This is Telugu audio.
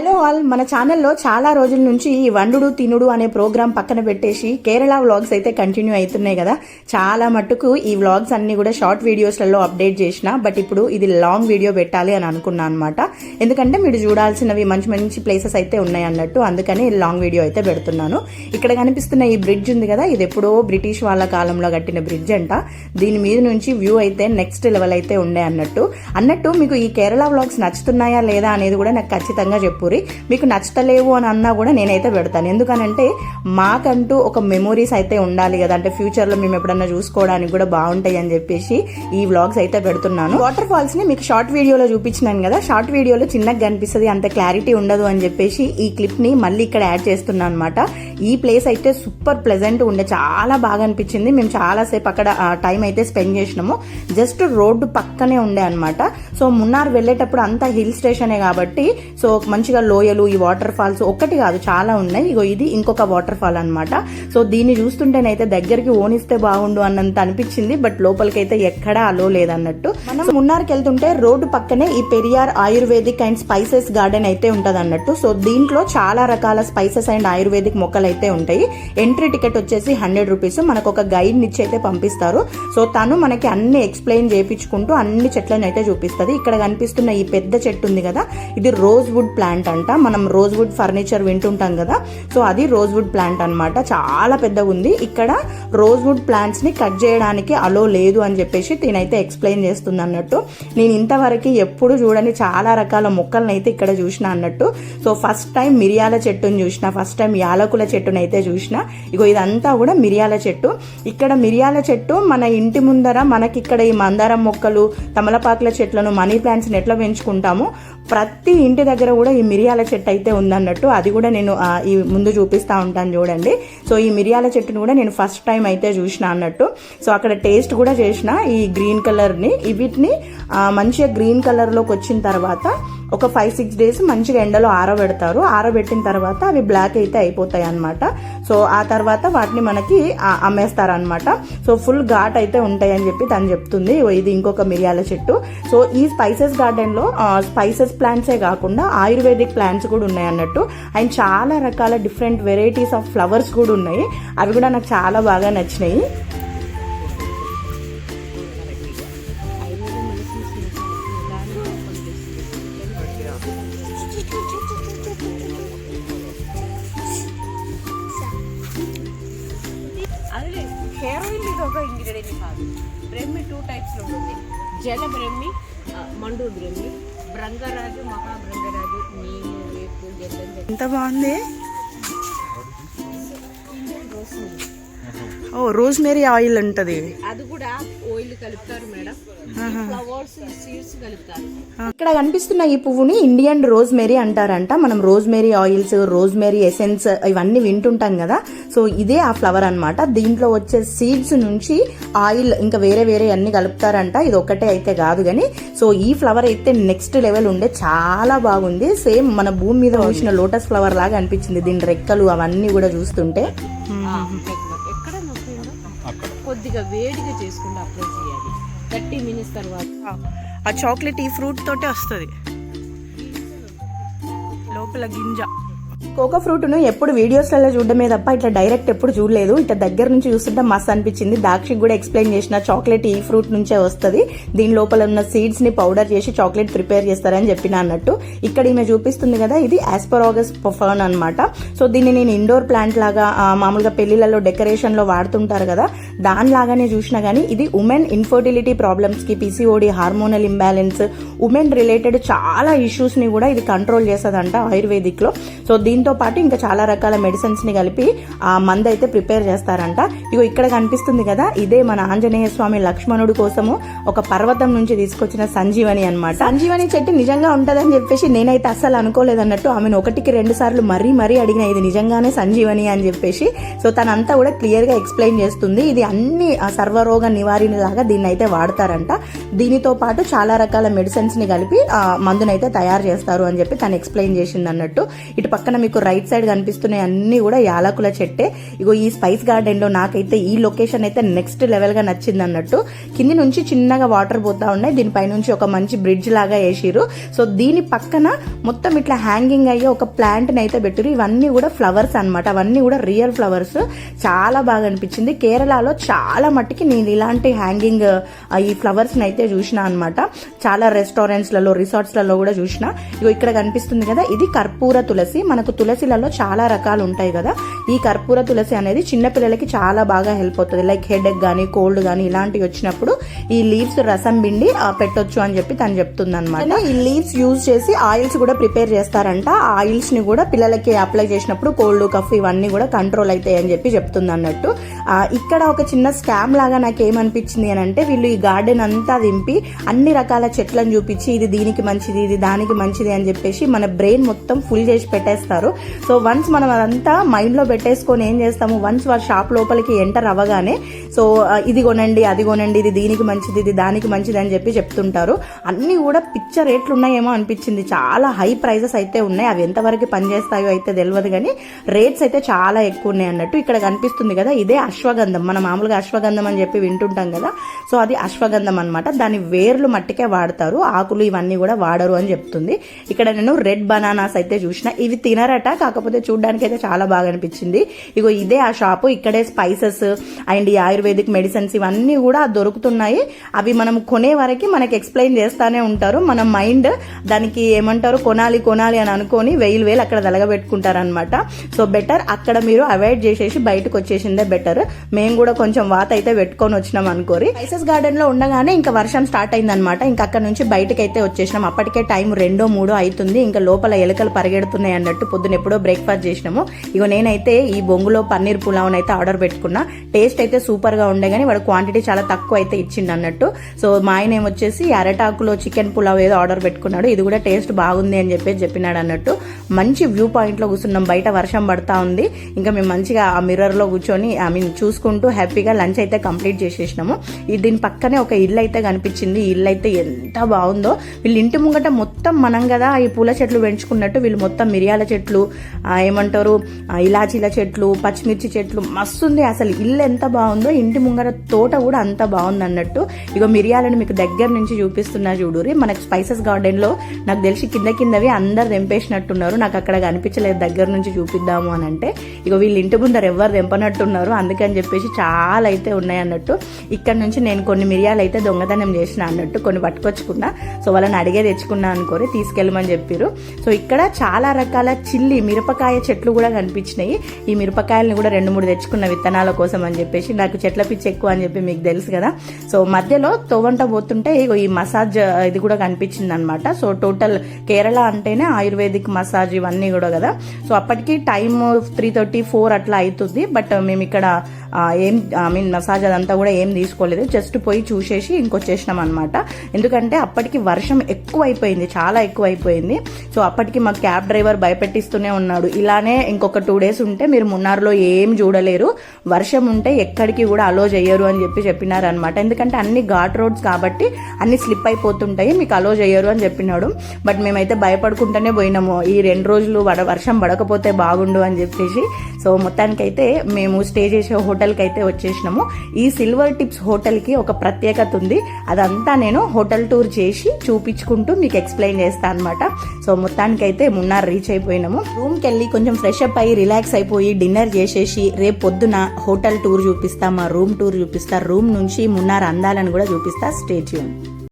హలో ఆల్ మన ఛానల్లో చాలా రోజుల నుంచి ఈ వండుడు తినుడు అనే ప్రోగ్రాం పక్కన పెట్టేసి కేరళ వ్లాగ్స్ అయితే కంటిన్యూ అవుతున్నాయి కదా. చాలా మట్టుకు ఈ వ్లాగ్స్ అన్ని కూడా షార్ట్ వీడియోస్లలో అప్డేట్ చేసిన బట్ ఇప్పుడు ఇది లాంగ్ వీడియో పెట్టాలి అని అనుకున్నాను అనమాట ఎందుకంటే మీరు చూడాల్సినవి మంచి మంచి ప్లేసెస్ అయితే ఉన్నాయి అన్నట్టు అందుకని లాంగ్ వీడియో అయితే పెడుతున్నాను. ఇక్కడ కనిపిస్తున్న ఈ బ్రిడ్జ్ ఉంది కదా ఇది ఎప్పుడో బ్రిటిష్ వాళ్ళ కాలంలో కట్టిన బ్రిడ్జ్ అంట. దీని మీద నుంచి వ్యూ అయితే నెక్స్ట్ లెవెల్ అయితే ఉండే అన్నట్టు. అన్నట్టు మీకు ఈ కేరళ వ్లాగ్స్ నచ్చుతున్నాయా లేదా అనేది కూడా నాకు ఖచ్చితంగా చెప్పు. స్టోరీ. మీకు నచ్చతలేవు అని అన్నా కూడా నేనైతే పెడతాను. ఎందుకనంటే మాకంటూ ఒక మెమొరీస్ అయితే ఉండాలి కదా. అంటే ఫ్యూచర్లో మేము ఎప్పుడన్నా చూసుకోవడానికి కూడా బాగుంటాయి అని చెప్పేసి ఈ వ్లాగ్స్ అయితే పెడుతున్నాను. వాటర్ ఫాల్స్ని మీకు షార్ట్ వీడియోలో చూపించినాను కదా. షార్ట్ వీడియోలో చిన్నగా కనిపిస్తుంది అంత క్లారిటీ ఉండదు అని చెప్పేసి ఈ క్లిప్ని మళ్ళీ ఇక్కడ యాడ్ చేస్తున్నాను అనమాట ఈ ప్లేస్ అయితే సూపర్ ప్లెజెంట్ ఉండే చాలా బాగా అనిపించింది. మేము చాలా సేపు అక్కడ టైం అయితే స్పెండ్ చేసినాము. జస్ట్ రోడ్డు పక్కనే ఉండే అనమాట సో మున్నార్ వెళ్ళేటప్పుడు అంతా హిల్ స్టేషనే కాబట్టి సో మంచిగా లోయలు ఈ వాటర్ ఫాల్స్ ఒక్కటి కాదు చాలా ఉన్నాయి. ఇగో ఇది ఇంకొక వాటర్ ఫాల్ అనమాట సో దీన్ని చూస్తుంటేనైతే దగ్గరికి ఓనిస్తే బాగుండు అన్నంత అనిపించింది బట్ లోపలికైతే ఎక్కడా అలో లేదన్నట్టు. మనం మున్నార్కి వెళ్తుంటే రోడ్డు పక్కనే ఈ Periyar ayurvedic and spices garden అయితే ఉంటది అన్నట్టు సో దీంట్లో చాలా రకాల స్పైసెస్ అండ్ ఆయుర్వేదిక్ మొక్కలు అయితే ఉంటాయి. ఎంట్రీ టికెట్ వచ్చేసి హండ్రెడ్ రూపీస్. మనకు ఒక గైడ్ నిచ్చి అయితే పంపిస్తారు. సో తను మనకి అన్ని ఎక్స్ప్లెయిన్ చేయించుకుంటూ అన్ని చెట్లను అయితే చూపిస్తుంది. ఇక్కడ కనిపిస్తున్న ఈ పెద్ద చెట్టు ఉంది కదా ఇది రోజ్ వుడ్ ప్లాంట్. అంట. మనం రోజ్ వుడ్ ఫర్నిచర్ వింటుంటాం కదా. సో అది రోజ్ వుడ్ ప్లాంట్ అనమాట చాలా పెద్దగా ఉంది. ఇక్కడ రోజ్ వుడ్ కట్ చేయడానికి అలో లేదు అని చెప్పేసి నేనైతే ఎక్స్ప్లెయిన్ చేస్తుంది అన్నట్టు. నేను ఇంతవరకు ఎప్పుడు చూడని చాలా రకాల మొక్కలను అయితే ఇక్కడ చూసిన అన్నట్టు. సో ఫస్ట్ టైం మిరియాల చెట్టును చూసిన ఫస్ట్ టైం యాలకుల చెట్టును అయితే చూసిన. ఇగో ఇదంతా కూడా మిరియాల చెట్టు. ఇక్కడ మిరియాల చెట్టు మన ఇంటి ముందర మనకి ఇక్కడ ఈ మందారం మొక్కలు తమలపాకుల చెట్లను మనీ ప్లాంట్స్ని ఎట్లా పెంచుకుంటామో? ప్రతి ఇంటి దగ్గర కూడా ఈ మిరియాల చెట్టు అయితే ఉందన్నట్టు. అది కూడా నేను ఈ ముందు చూపిస్తా ఉంటాను చూడండి. సో ఈ మిరియాల చెట్టును కూడా నేను ఫస్ట్ టైం అయితే చూసిన అన్నట్టు. సో అక్కడ టేస్ట్ కూడా చేసిన ఈ గ్రీన్ కలర్ని. వీటిని మంచిగా గ్రీన్ కలర్లోకి వచ్చిన తర్వాత ఒక ఫైవ్ సిక్స్ డేస్ మంచిగా ఎండలో ఆరబెడతారు. ఆరబెట్టిన తర్వాత అవి బ్లాక్ అయితే అయిపోతాయి అనమాట సో ఆ తర్వాత వాటిని మనకి అమ్మేస్తారు అనమాట సో ఫుల్ ఘాట్ అయితే ఉంటాయి అని చెప్పి తను చెప్తుంది. ఓ ఇది ఇంకొక మిరియాల చెట్టు. సో ఈ స్పైసెస్ గార్డెన్లో స్పైసెస్ ప్లాంట్సే కాకుండా ఆయుర్వేదిక్ ప్లాంట్స్ కూడా ఉన్నాయి అన్నట్టు. అండ్ చాలా రకాల డిఫరెంట్ వెరైటీస్ ఆఫ్ ఫ్లవర్స్ కూడా ఉన్నాయి. అవి కూడా నాకు చాలా బాగా నచ్చినాయి. ఒక ఇంగ్రీడియంట్ కాదు. బ్రహ్మి టూ టైప్స్లో ఉంటుంది. జల బ్రహ్మి మండు బ్రహ్మి భృంగరాజు మహాభృంగరాజు నీము వేపు ఎంత బాగుంది? ఓ రోజ్మేరీ ఆయిల్ ఉంటుంది. అది కూడా ఆయిల్ కలుపుతారు మేడం. ఫ్లవర్స్ సీడ్స్ కలుపుతారు. ఇక్కడ కనిపిస్తున్న ఈ పువ్వుని ఇండియన్ రోజ్మేరీ అంటారంట. మనం రోజ్మేరీ ఆయిల్స్ రోజ్మేరీ ఎసెన్స్ ఇవన్నీ వింటుంటాం కదా. సో ఇదే ఆ ఫ్లవర్ అన్నమాట. దీంట్లో వచ్చే సీడ్స్ నుంచి ఆయిల్ ఇంకా వేరే వేరే అన్ని కలుపుతారంట. ఇది ఒకటే అయితే కాదు కానీ సో ఈ ఫ్లవర్ అయితే నెక్స్ట్ లెవెల్ ఉండే చాలా బాగుంది. సేమ్ మన భూమి మీద వచ్చిన లోటస్ ఫ్లవర్ లాగా అనిపించింది. దీని రెక్కలు అవన్నీ కూడా చూస్తుంటే. కొద్దిగా వేడిగా చేసుకుంటే అప్లై చేయాలి. థర్టీ మినిట్స్ తర్వాత. ఆ చాక్లెట్ ఈ ఫ్రూట్ తోటే వస్తుంది. లోపల గింజ. కోకో ఫ్రూట్ను ఎప్పుడు వీడియోస్లలో చూడడమే తప్ప ఇట్లా డైరెక్ట్ ఎప్పుడు చూడలేదు. ఇట్లా దగ్గర నుంచి చూస్తుంటే మస్తు అనిపించింది. దాక్షి కూడా ఎక్స్ప్లెయిన్ చేసిన చాక్లెట్ ఈ ఫ్రూట్ నుంచే వస్తుంది. దీని లోపల ఉన్న సీడ్స్ని పౌడర్ చేసి చాక్లెట్ ప్రిపేర్ చేస్తారని చెప్పిన అన్నట్టు. ఇక్కడ ఈమె చూపిస్తుంది కదా ఇది ఆస్పరాగస్ పఫర్న్ అన్నమాట. సో దీన్ని నేను ఇండోర్ ప్లాంట్ లాగా మామూలుగా పెళ్ళిలలో డెకరేషన్లో వాడుతుంటారు కదా దానిలాగానే చూసినా కానీ ఇది women infertility ప్రాబ్లమ్స్కి PCOD hormonal imbalance women related చాలా ఇష్యూస్ని కూడా ఇది కంట్రోల్ చేస్తుందంట ఆయుర్వేదిక్లో సో దీంతో పాటు ఇంకా చాలా రకాల మెడిసిన్స్ని కలిపి ఆ మందు అయితే ప్రిపేర్ చేస్తారంట. ఇగో ఇక్కడ కనిపిస్తుంది కదా ఇదే మన ఆంజనేయ స్వామి లక్ష్మణుడు కోసము ఒక పర్వతం నుంచి తీసుకొచ్చిన సంజీవని అన్నమాట. సంజీవని చెట్టు నిజంగా ఉంటుందని చెప్పేసి నేనైతే అస్సలు అనుకోలేదన్నట్టు ఆమెను ఒకటికి రెండు సార్లు మరీ మరీ అడిగిన ఇది నిజంగానే సంజీవని అని చెప్పేసి. సో తనంతా కూడా క్లియర్గా ఎక్స్ప్లెయిన్ చేస్తుంది. ఇది అన్ని సర్వరోగ నివారణ లాగా దీన్ని అయితే వాడతారంట. దీనితో పాటు చాలా రకాల మెడిసిన్స్ని కలిపి మందునైతే తయారు చేస్తారు అని చెప్పి తను ఎక్స్ప్లెయిన్ చేసింది అన్నట్టు ఇటు పక్కన మీకు రైట్ సైడ్ కనిపిస్తున్నాయి అన్ని కూడా యాలకుల చెట్టే. ఇగో ఈ స్పైస్ గార్డెన్లో నాకైతే ఈ లొకేషన్ అయితే నెక్స్ట్ లెవెల్గా నచ్చింది అన్నట్టు కింది నుంచి చిన్నగా వాటర్ పోతా ఉన్నాయి. దీనిపై నుంచి ఒక మంచి బ్రిడ్జ్ లాగా వేసిరు సో దీని పక్కన మొత్తం ఇట్లా హ్యాంగింగ్ అయ్యే ఒక ప్లాంట్ని అయితే పెట్టిరు ఇవన్నీ కూడా ఫ్లవర్స్ అనమాట అవన్నీ కూడా రియల్ ఫ్లవర్స్. చాలా బాగా అనిపించింది. కేరళలో చాలా మట్టుకి నేను ఇలాంటి హ్యాంగింగ్ ఈ ఫ్లవర్స్ని అయితే చూసిన అనమాట చాలా రెస్టారెంట్స్లలో రిసార్ట్స్లలో కూడా చూసిన. ఇగో ఇక్కడ కనిపిస్తుంది కదా ఇది కర్పూర తులసి. మనకు తులసిలలో చాలా రకాలు ఉంటాయి కదా. ఈ కర్పూర తులసి అనేది చిన్న పిల్లలకి చాలా బాగా హెల్ప్ అవుతుంది. లైక్ హెడ్ ఎక్ కానీ కోల్డ్ కానీ ఇలాంటివి వచ్చినప్పుడు ఈ లీవ్స్ రసం పిండి పెట్టొచ్చు అని చెప్పి తను చెప్తుంది అనమాట ఈ లీవ్స్ యూజ్ చేసి ఆయిల్స్ కూడా ప్రిపేర్ చేస్తారంట. ఆయిల్స్ని కూడా పిల్లలకి అప్లై చేసినప్పుడు కోల్డ్ కఫ్ ఇవన్నీ కూడా కంట్రోల్ అవుతాయి అని చెప్పి చెప్తుంది అన్నట్టు ఇక్కడ ఒక చిన్న స్కామ్ లాగా నాకు ఏమనిపించింది అని అంటే వీళ్ళు ఈ గార్డెన్ అంతా దింపి అన్ని రకాల చెట్లను చూపించి ఇది దీనికి మంచిది ఇది దానికి మంచిది అని చెప్పేసి మన బ్రెయిన్ మొత్తం ఫుల్ చేసి పెట్టేస్తారు. సో వన్స్ మనం అదంతా మైండ్లో పెట్టేసుకొని ఏం చేస్తాము? వన్స్ వాళ్ళ షాప్ లోపలికి ఎంటర్ అవ్వగానే సో ఇది కొనండి అది కొనండి ఇది దీనికి మంచిది ఇది దానికి మంచిది అని చెప్పి చెప్తుంటారు. అన్ని కూడా పిచ్చ రేట్లు ఉన్నాయేమో అనిపించింది. చాలా హై ప్రైజెస్ అయితే ఉన్నాయి. అవి ఎంతవరకు పనిచేస్తాయో అయితే తెలియదు కానీ రేట్స్ అయితే చాలా ఎక్కువ ఉన్నాయి అన్నట్టు ఇక్కడ కనిపిస్తుంది కదా. ఇదే అశ్వగంధం. మనం మామూలుగా అశ్వగంధం అని చెప్పి వింటుంటాం కదా. సో అది అశ్వగంధం అన్నమాట. దాని వేర్లు మట్టికే వాడతారు. ఆకులు ఇవన్నీ కూడా వాడరు అని చెప్తుంది. ఇక్కడ నేను రెడ్ బనానాస్ అయితే చూసిన. ఇవి తినరట. కాకపోతే చూడడానికి అయితే చాలా బాగా అనిపించింది. ఇగో ఇదే ఆ షాపు. ఇక్కడే స్పైసెస్ అండ్ ఈ ఆయుర్వేదిక్ మెడిసిన్స్ ఇవన్నీ కూడా దొరుకుతున్నాయి. అవి మనం కొనే వరకు మనకి ఎక్స్ప్లెయిన్ చేస్తానే ఉంటారు. మన మైండ్ దానికి ఏమంటారు? కొనాలి కొనాలి అని అనుకొని వేలు వేలు అక్కడ తలగబెట్టుకుంటారనమాట సో బెటర్ అక్కడ మీరు అవాయిడ్ చేసేసి బయటకు వచ్చేసిందే బెటర్. మేము కూడా కొంచెం వాత అయితే పెట్టుకొని వచ్చినాం అనుకోరి. స్పైసెస్ గార్డెన్లో ఉండగానే ఇంకా వర్షం స్టార్ట్ అయిందనమాట ఇంకా అక్కడ నుంచి బయటకి అయితే వచ్చేసినాం. అప్పటికే టైం రెండో మూడో అవుతుంది ఇంకా లోపల ఎలుకలు పరిగెడుతున్నాయి అన్నట్టు పొద్దున ఎప్పుడో బ్రేక్ఫాస్ట్ చేసినాము. ఇగో నేనైతే ఈ బొంగులో పన్నీర్ పులావ్ అయితే ఆర్డర్ పెట్టుకున్నా. టేస్ట్ అయితే సూపర్గా ఉండే కానీ వాడు క్వాంటిటీ చాలా తక్కువ అయితే ఇచ్చిండు అన్నట్టు. సో మా ఆయన ఏమొచ్చేసి అరటాకులో చికెన్ పులావ్ ఏదో ఆర్డర్ పెట్టుకున్నాడు. ఇది కూడా టేస్ట్ బాగుంది అని చెప్పేసి చెప్పినాడు అన్నట్టు. మంచి వ్యూ పాయింట్లో కూర్చున్నాం. బయట వర్షం పడతా ఉంది. ఇంకా మేము మంచిగా ఆ మిర్రర్లో కూర్చొని ఐ మీన్ చూసుకుంటూ హ్యాపీగా లంచ్ అయితే కంప్లీట్ చేసేసినాము. దీని పక్కనే ఒక ఇల్లు అయితే కనిపించింది. ఇల్లు అయితే ఎంత బాగుందో. వీళ్ళు ఇంటి ముంగట మొత్తం మనం కదా ఈ పూల చెట్లు పెంచుకున్నట్టు వీళ్ళు మొత్తం మిరియాల చెట్లు ఏమంటారు ఇలాచీల చెట్లు పచ్చిమిర్చి చెట్లు మస్తు ఉంది అసలు ఇల్లు ఎంత బాగుందో ఇంటి ముంగట తోట కూడా అంత బాగుంది అన్నట్టు ఇగో మిరియాలను మీకు దగ్గర నుంచి చూపిస్తున్నా చూడురి మనకు స్పైసెస్ గార్డెన్లో నాకు తెలిసి కింద కిందవి అందరు తెంపేసినట్టున్నారు. నాకు అక్కడ కనిపించలేదు దగ్గర నుంచి చూపిద్దాము అని అంటే. ఇక వీళ్ళు ఇంటి ముందర ఎవరు తెంపనట్టున్నారు. అందుకని చెప్పేసి చాలా అయితే ఉన్నాయి అన్నట్టు ఇక్కడ నుంచి నేను కొన్ని మిరియాలు అయితే దొంగతనం చేసిన అన్నట్టు కొన్ని పట్టుకొచ్చుకున్నా. సో వాళ్ళని అడిగే తెచ్చుకున్నా అనుకోరి తీసుకెళ్ళమని చెప్పారు సో ఇక్కడ చాలా రకాల చిల్లి మిరపకాయ చెట్లు కూడా కనిపించినాయి. ఈ మిరపకాయలను కూడా రెండు మూడు తెచ్చుకున్న విత్తనాల కోసం అని చెప్పేసి నాకు చెట్ల పిచ్చి ఎక్కువ అని చెప్పి మీకు తెలుసు కదా. సో మధ్యలో తోవంట పోతుంటే ఇగో ఈ మసాజ్ ఇది కూడా కనిపించింది అనమాట సో టోటల్ కేరళ అంటేనే ఆయుర్వేదిక్ మసాజ్ ఇవన్నీ కూడా కదా. సో అప్పటికి టైం త్రీ థర్టీ ఫోర్ అట్లా అవుతుంది బట్ మేము ఇక్కడ ఏం ఐ మీన్ మసాజ్ అదంతా కూడా ఏం తీసుకోలేదు. జస్ట్ పోయి చూసేసి ఇంకొచ్చేసినాం అనమాట ఎందుకంటే అప్పటికి వర్షం ఎక్కువ అయిపోయింది చాలా ఎక్కువ అయిపోయింది సో అప్పటికి మా క్యాబ్ డ్రైవర్ భయపెట్టిస్తూనే ఉన్నాడు. ఇలానే ఇంకొక టూ డేస్ ఉంటే మీరు మున్నార్లో ఏం చూడలేరు. వర్షం ఉంటే ఎక్కడికి కూడా అలో చేయరు అని చెప్పి చెప్పినారనమాట ఎందుకంటే అన్ని ఘాట్ రోడ్స్ కాబట్టి అన్ని స్లిప్ అయిపోతుంటాయి మీకు అలో చేయరు అని చెప్పినాడు. బట్ మేమైతే భయపడుకుంటూనే పోయినాము. ఈ రెండు రోజులు వడ వర్షం పడకపోతే బాగుండు అని చెప్పేసి. సో మొత్తానికైతే మేము స్టే చేసే హోటల్ హోటల్కి అయితే వచ్చేసినాము. ఈ సిల్వర్ టిప్స్ హోటల్కి ఒక ప్రత్యేకత ఉంది. అదంతా నేను హోటల్ టూర్ చేసి చూపించుకుంటూ మీకు ఎక్స్ప్లెయిన్ చేస్తాను అనమాట సో మొత్తానికైతే మున్నార్ రీచ్ అయిపోయినాము. రూమ్కి వెళ్ళి కొంచెం ఫ్రెష్ అప్ అయ్యి రిలాక్స్ అయిపోయి డిన్నర్ చేసేసి రేపు పొద్దున హోటల్ టూర్ చూపిస్తా. మా రూమ్ టూర్ చూపిస్తా. రూమ్ నుంచి మున్నార్ అందాలను కూడా చూపిస్తా. స్టేట్యూన్